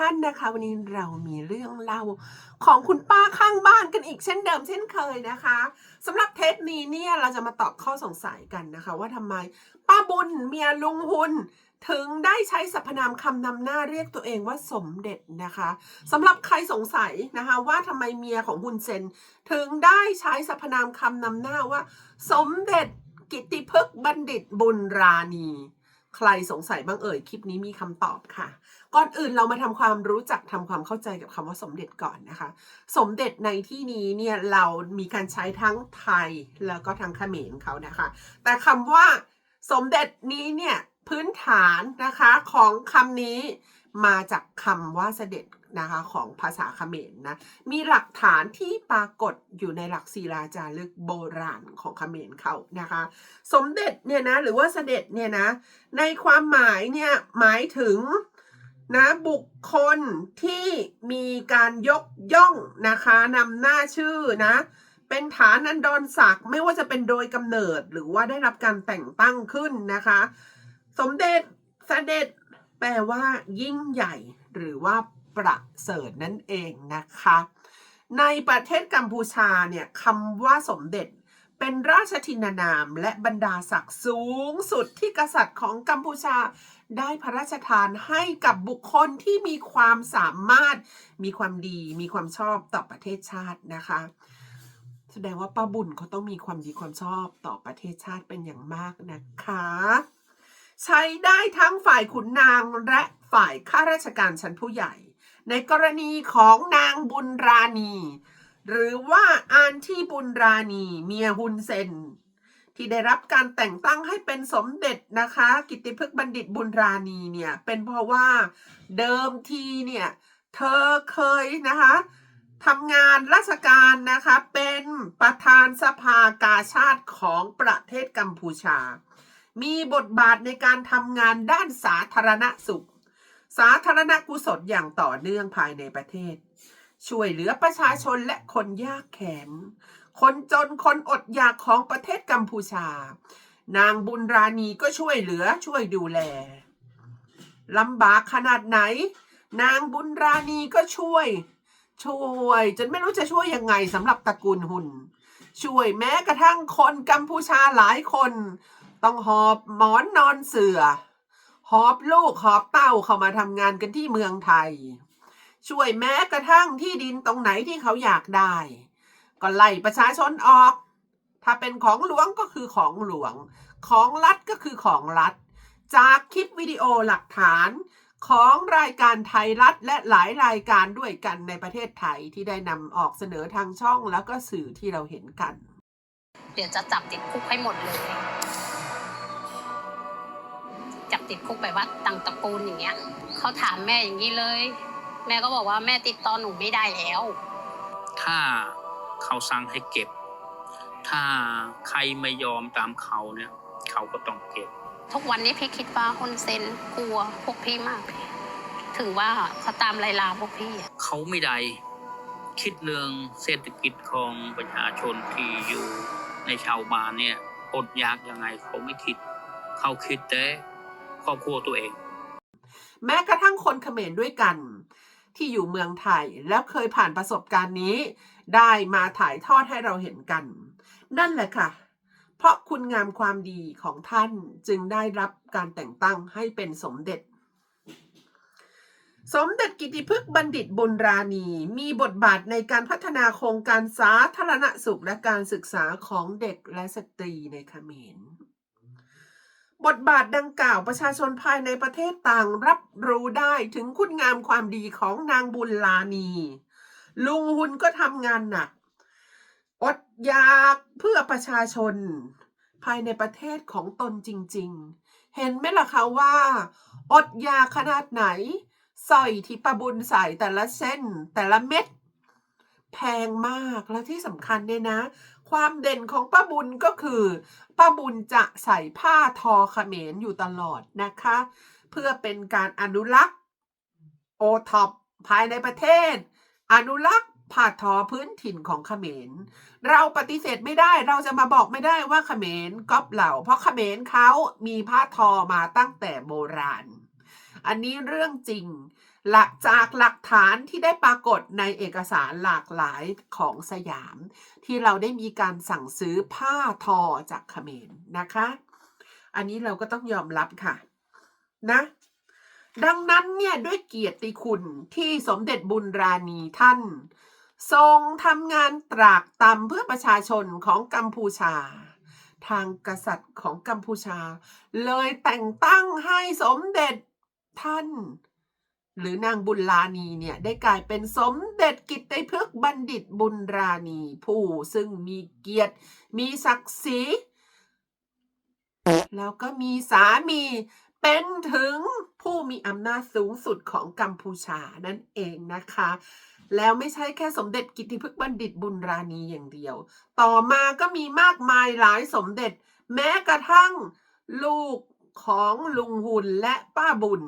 ท่านนะคะ วันนี้เรามีเรื่องเล่าของคุณป้าข้างบ้านกันอีกเช่นเดิมเช่นเคยนะคะสำหรับเทปนี้เนี่ยเราจะมาตอบข้อสงสัยกันนะคะ ว่าทำไมป้าบุญเมียลุงหุนถึงได้ใช้สรรพนามคำนำหน้าเรียกตัวเองว่าสมเด็จนะคะสำหรับใครสงสัยนะคะว่าทำไมเมียของฮุนเซนถึงได้ใช้สรรพนามคำนำหน้าว่า สมเด็จกิติพึกษ์บัณฑิตบุญราณี ใครสงสัยบ้างเอ่ย คลิปนี้มีคำตอบค่ะ ก่อนอื่นเรามาทำความรู้จักทำความเข้าใจกับคำว่าสมเด็จก่อนนะคะ สมเด็จในที่นี้เนี่ยเรามีการใช้ทั้งไทยแล้วก็ทั้งเขมรเขานะคะ แต่คำว่าสมเด็จนี้เนี่ยพื้นฐานนะคะของคำนี้มาจากคำว่าเสด็จ นะคะของภาษาเขมรนะมีหลักฐานที่ปรากฏอยู่ในหลักศิลาจารึกโบราณของเขมรเขานะคะ สมเด็จเนี่ยนะหรือว่าเสด็จเนี่ยนะในความหมายเนี่ยหมายถึงนะบุคคลที่มีการยกย่องนะคะนำหน้าชื่อนะเป็นฐานันดรศักดิ์ไม่ว่าจะเป็นโดยกำเนิดหรือว่าได้รับการแต่งตั้งขึ้นนะคะ สมเด็จเสด็จแปลว่ายิ่งใหญ่หรือว่า ประเสริฐนั่นเองนะคะ ในประเทศกัมพูชาเนี่ยคำว่าสมเด็จเป็นราชทินานามและบรรดาศักดิ์สูงสุดที่กษัตริย์ของกัมพูชาได้พระราชทานให้กับบุคคลที่มีความสามารถ มีความดี มีความชอบต่อประเทศชาตินะคะ แสดงว่าป้าบุญเขาต้องมีความดีความชอบต่อประเทศชาติเป็นอย่างมากนะคะ ใช้ได้ทั้งฝ่ายขุนนางและฝ่ายข้าราชการชั้นผู้ใหญ่ ในกรณีของนางบุญราณี หรือว่าอานที่บุญราณีเมียฮุนเซน ที่ได้รับการแต่งตั้งให้เป็นสมเด็จนะคะ กิตติพึกษ์บัณฑิตบุญราณีเนี่ยเป็นเพราะว่าเดิมทีเนี่ยเธอเคยนะคะทำงานราชการนะคะเป็นประธานสภากาชาติของประเทศกัมพูชา มีบทบาทในการทำงานด้านสาธารณสุข สาธารณกุศลอย่างต่อเนื่องภายในประเทศ ช่วยเหลือประชาชนและคนยากแค้นคนจนคนอดอยากของประเทศกัมพูชา นางบุญราณีก็ช่วยเหลือช่วยดูแลลำบากขนาดไหน นางบุญราณีก็ช่วย ช่วย จนไม่รู้จะช่วยยังไงสำหรับตระกูลหุ่น ช่วยแม้กระทั่งคนกัมพูชาหลายคน ต้องหอบหมอนนอนเสือ หอบลูกหอบเต้าเข้ามาทำงานกันที่เมืองไทย ช่วยแม้กระทั่งที่ดินตรงไหนที่เขาอยากได้ ก็ไล่ประชาชนออก ถ้าเป็นของหลวงก็คือของหลวง ของรัฐก็คือของรัฐ จากคลิปวิดีโอหลักฐานของรายการไทยรัฐและหลายรายการด้วยกันในประเทศไทยที่ได้นำออกเสนอทางช่องแล้วก็สื่อที่เราเห็นกัน เดี๋ยวจะจับติดคุกให้หมดเลย จับติดคุกแบบว่าตังตระกูลอย่างเงี้ยเขาถามแม่อย่างนี้เลย แม่ก็บอกว่าแม่ติดต่อหนูไม่ได้แล้ว ถ้าเขาสั่งให้เก็บ ถ้าใครไม่ยอมตามเขาเนี่ย เขาก็ต้องเก็บ ทุกวันนี้พี่คิดว่าคนเซนกลัวพวกพี่มาก ถึงว่าเขาตามไล่ลาพวกพี่อะเขาไม่ได้คิดเรื่องเศรษฐกิจของประชาชนที่อยู่ในชาวบ้านเนี่ยอดอยากยังไงเขาไม่คิด เขาคิดแต่ ครอบครัวตัวเอง แม้กระทั่งคนเขมรด้วยกัน ที่อยู่เมืองไทยแล้วเคยผ่านประสบการณ์นี้ ได้มาถ่ายทอดให้เราเห็นกัน นั่นแหละค่ะ เพราะคุณงามความดีของท่านจึงได้รับการแต่งตั้งให้เป็นสมเด็จสมเด็จกิติพึกษ์บัณฑิตบุญราณี มีบทบาทในการพัฒนาโครงการสาธารณสุขและการศึกษาของเด็กและสตรีในเขมร บทบาทดังกล่าวประชาชนภายในประเทศต่างรับรู้ได้ถึงคุณงามความดีของนางบุญลานี ลุงหุนก็ทำงานหนัก อดอยากเพื่อประชาชน ภายในประเทศของตนจริง ๆ เห็นไหมล่ะคะว่า อดอยากขนาดไหนสร้อยที่ประบุญใส่แต่ละเส้นแต่ละเม็ดแพงมากและที่สำคัญเนี่ยนะ ความเด่นของป้าบุญก็คือป้าบุญจะใส่ผ้าทอเขมรอยู่ตลอดนะคะ เพื่อเป็นการอนุรักษ์โอท็อปภายในประเทศ อนุรักษ์ผ้าทอพื้นถิ่นของเขมร เราปฏิเสธไม่ได้เราจะมาบอกไม่ได้ว่าเขมรก๊อปเหล่า เพราะเขมรเขามีผ้าทอมาตั้งแต่โบราณ อันนี้เรื่องจริง หลักจากหลักฐานที่ได้ปรากฏในเอกสารหลากหลายของสยาม ที่เราได้มีการสั่งซื้อผ้าทอจากเขมรนะคะ อันนี้เราก็ต้องยอมรับค่ะ นะดังนั้นเนี่ยด้วยเกียรติคุณที่สมเด็จบุญราณีท่าน ทรงทำงานตรากตรำเพื่อประชาชนของกัมพูชา ทางกษัตริย์ของกัมพูชา เลยแต่งตั้งให้สมเด็จ ท่าน หรือนางบุญราณีเนี่ยได้กลายเป็นสมเด็จกิตติพฤกษ์บัณฑิตบุญราณีผู้ซึ่งมีเกียรติ มีศักดิ์ศรีแล้วก็มีสามีเป็นถึงผู้มีอำนาจสูงสุดของกัมพูชานั่นเองนะคะ แล้วไม่ใช่แค่สมเด็จกิตติพฤกษ์บัณฑิตบุญราณีอย่างเดียว ต่อมาก็มีมากมายหลายสมเด็จ แม้กระทั่งลูก ของลุงหุนและป้าบุญ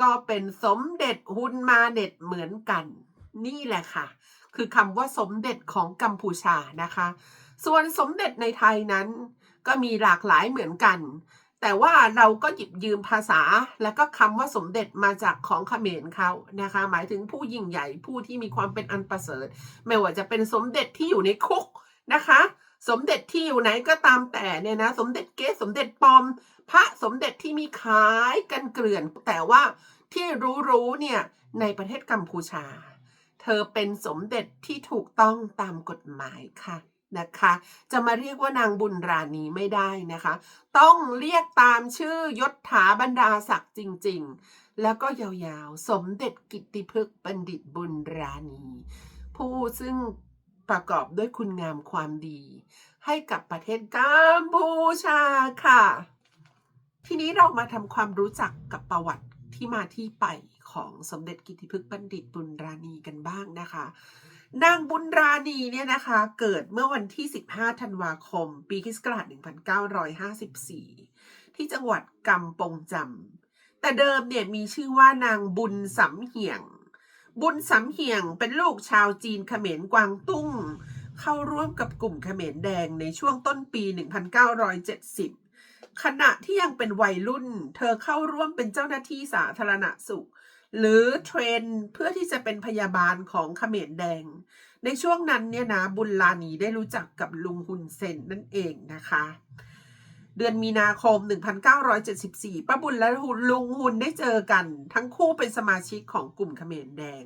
ก็เป็นสมเด็จฮุนมาเน็ตเหมือนกัน นี่แหละค่ะ คือคำว่าสมเด็จของกัมพูชานะคะ ส่วนสมเด็จในไทยนั้น ก็มีหลากหลายเหมือนกัน แต่ว่าเราก็หยิบยืมภาษา และก็คำว่าสมเด็จมาจากของเขมรเขานะคะ หมายถึงผู้ยิ่งใหญ่ผู้ที่มีความเป็นอันประเสริฐ ไม่ว่าจะเป็นสมเด็จที่อยู่ในคุกนะคะ สมเด็จที่อยู่ไหนก็ตามแต่เนี่ยนะ สมเด็จเก๊สมเด็จปอม พระสมเด็จที่มีขายกันเกลื่อน แต่ว่าที่รู้ๆเนี่ยในประเทศกัมพูชา เธอเป็นสมเด็จที่ถูกต้องตามกฎหมายค่ะนะคะ จะมาเรียกว่านางบุญราณีไม่ได้นะคะ ต้องเรียกตามชื่อยศถาบรรดาศักดิ์จริง ๆ แล้วก็ยาวๆ สมเด็จกิติพฤกษ์บัณฑิตบุญราณีผู้ซึ่ง ประกอบด้วยคุณงามความดี ให้กับประเทศกัมพูชาค่ะ ทีนี้เรามาทำความรู้จักกับประวัติที่มาที่ไปของสมเด็จกิติพฤกษ์บัณฑิตบุญราณีกันบ้างนะคะ นางบุญราณีเนี่ยนะคะเกิดเมื่อวันที่ 15 ธันวาคม ปีคศ1954 ที่จังหวัดกำปงจำแต่เดิมเนี่ยมีชื่อว่านางบุญสำเหียง บุญสำเหียงเป็นลูกชาวจีนเขมรกวางตุ้ง เข้าร่วมกับกลุ่มเขมรแดงในช่วงต้นปี 1970 ขณะที่ยังเป็นวัยรุ่น เธอเข้าร่วมเป็นเจ้าหน้าที่สาธารณสุข หรือเทรนเพื่อที่จะเป็นพยาบาลของเขมรแดง ในช่วงนั้นเนี่ยนะบุญลานีได้รู้จักกับลุงฮุนเซนนั่นเองนะคะ เดือนมีนาคม 1974ป้าบุญและลุงฮุนได้เจอกัน ทั้งคู่เป็นสมาชิกของกลุ่มเขมรแดง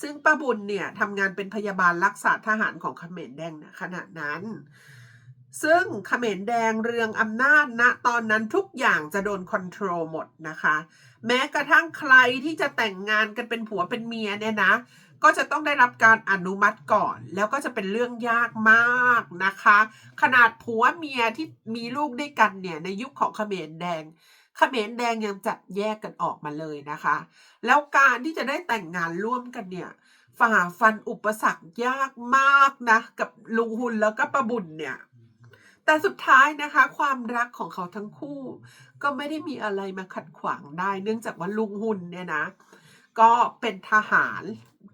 ซึ่งป้าบุญเนี่ยทำงานเป็นพยาบาลรักษาทหารของเขมรแดงนะขณะนั้น ซึ่งเขมรแดงเรืองอำนาจณตอนนั้นทุกอย่างจะโดนคอนโทรลหมดนะคะ แม้กระทั่งใครที่จะแต่งงานกันเป็นผัวเป็นเมียเนี่ยนะ ก็จะต้องได้รับการอนุมัติก่อน แล้วก็จะเป็นเรื่องยากมากนะคะ ขนาดผัวเมียที่มีลูกด้วยกันเนี่ยในยุคของเขมรแดงเขมรแดงยังจัดแยกกันออกมาเลยนะคะ แล้วการที่จะได้แต่งงานร่วมกันเนี่ยฝ่าฟันอุปสรรคยากมากนะ กับลุงหุนแล้วก็ป้าบุญเนี่ย แต่สุดท้ายนะคะ ความรักของเขาทั้งคู่ ก็ไม่ได้มีอะไรมาขัดขวางได้ เนื่องจากว่าลุงหุนเนี่ยนะ ก็เป็นทหาร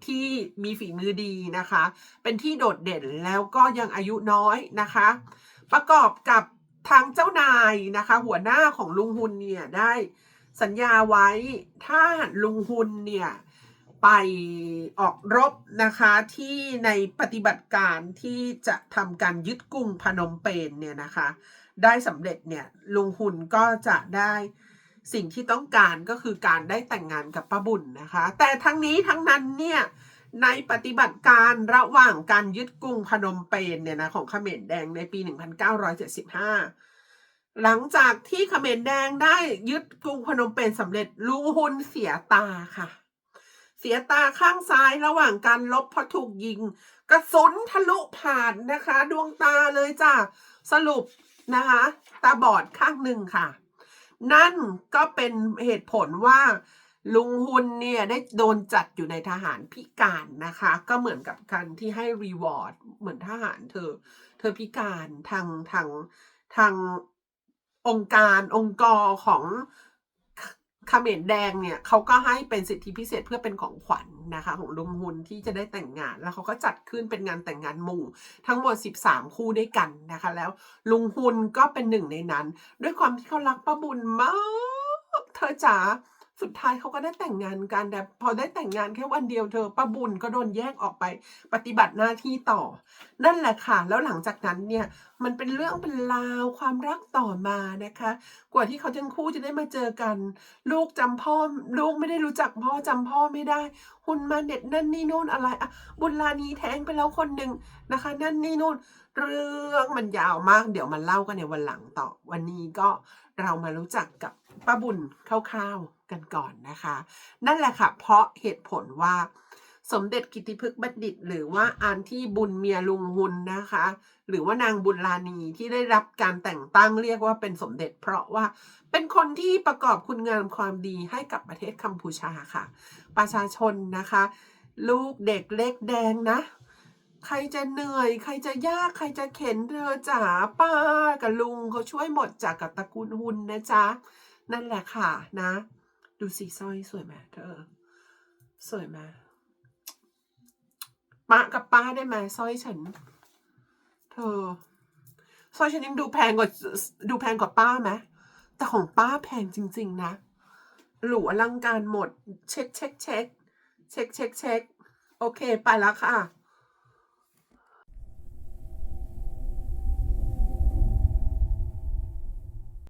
ที่มีฝีมือดีนะคะ เป็นที่โดดเด่นแล้วก็ยังอายุน้อยนะคะ ประกอบกับทางเจ้านายนะคะ หัวหน้าของลุงหุนเนี่ยได้สัญญาไว้ถ้าลุงหุนเนี่ยไปออกรบนะคะที่ในปฏิบัติการที่จะทำการยึดกรุงพนมเปญเนี่ยนะคะ ได้สำเร็จเนี่ยลุงหุนก็จะได้ สิ่งที่ต้องการก็คือการได้แต่งงานกับป้าบุญนะคะ แต่ทั้งนี้ทั้งนั้นเนี่ยในปฏิบัติการระหว่างการยึดกรุงพนมเปญเนี่ยนะของเขมรแดงในปี 1975 หลังจากที่เขมรแดงได้ยึดกรุงพนมเปญสำเร็จลุงหุนเสียตาค่ะ เสียตาข้างซ้ายระหว่างการลบเพราะถูกยิง กระสุนทะลุผ่านนะคะ ดวงตาเลยจ้ะสรุปนะคะ ตาบอดข้างหนึ่งค่ะ นั่นก็เป็นเหตุผลว่าลุงฮุนเนี่ยได้โดนจัดอยู่ในทหารพิการนะคะ ก็เหมือนกับการที่ให้รีวอร์ดเหมือนทหารเธอ เธอพิการทางทางทางองค์การองค์กรของ ขมรแดงเนี่ยเขาก็ให้เป็นสิทธิพิเศษเพื่อเป็นของขวัญนะคะ ของลุงฮุนที่จะได้แต่งงาน แล้วเขาก็จัดขึ้นเป็นงานแต่งงานหมู่ ทั้งหมด 13 คู่ด้วยกันนะคะ แล้วลุงฮุนก็เป็นหนึ่งในนั้น ด้วยความที่เขารักป้าบุญมาก เธอจ๋า สุดท้ายเขาก็ได้แต่งงานกันแต่พอได้แต่งงานแค่วันเดียวเธอป้าบุญก็โดนแยกออกไป ปฏิบัติหน้าที่ต่อ นั่นแหละค่ะ แล้วหลังจากนั้นเนี่ยมันเป็นเรื่องเป็นราวความรักต่อมานะคะ กว่าที่เขาทั้งคู่จะได้มาเจอกัน ลูกจำพ่อลูกไม่ได้รู้จักพ่อจำพ่อไม่ได้หุ่นมาเด็ดนั่นนี่นู่นอะไรอะบุญลานีแท้งไปแล้วคนหนึ่งนะคะ นั่นนี่นู่น เรื่องมันยาวมาก เดี๋ยวมาเล่ากันในวันหลังต่อ วันนี้ก็เรามารู้จักกับป้าบุญคร่าวๆกันก่อนนะคะ นั่นแหละค่ะ เพราะเหตุผลว่าสมเด็จกิติพฤกษ์บัณฑิต หรือว่าอานที่บุญเมียลุงหุนนะคะ หรือว่านางบุญลานีที่ได้รับการแต่งตั้งเรียกว่าเป็นสมเด็จ เพราะว่าเป็นคนที่ประกอบคุณงามความดีให้กับประเทศกัมพูชาค่ะ ประชาชนนะคะ ลูกเด็กเล็กแดงนะ ใครจะเหนื่อย ใครจะยากใครจะเข็นเธอจ๋าป้ากับลุงเขาช่วยหมดจากกับตระกูลหุนนะจ๊ะ นั่นแหละค่ะนะ ดูสีสร้อยสวยไหมเธอ สวยไหมป้ากับป้าได้ไหมสร้อยฉัน เธอสร้อยฉันยังดูแพงกว่าดูแพงกว่าป้าไหมแต่ของป้าแพงจริง ๆ นะหรูอลังการหมด เช็คเช็คเช็คเช็คเช็คเช็คโอเค ไปแล้วค่ะ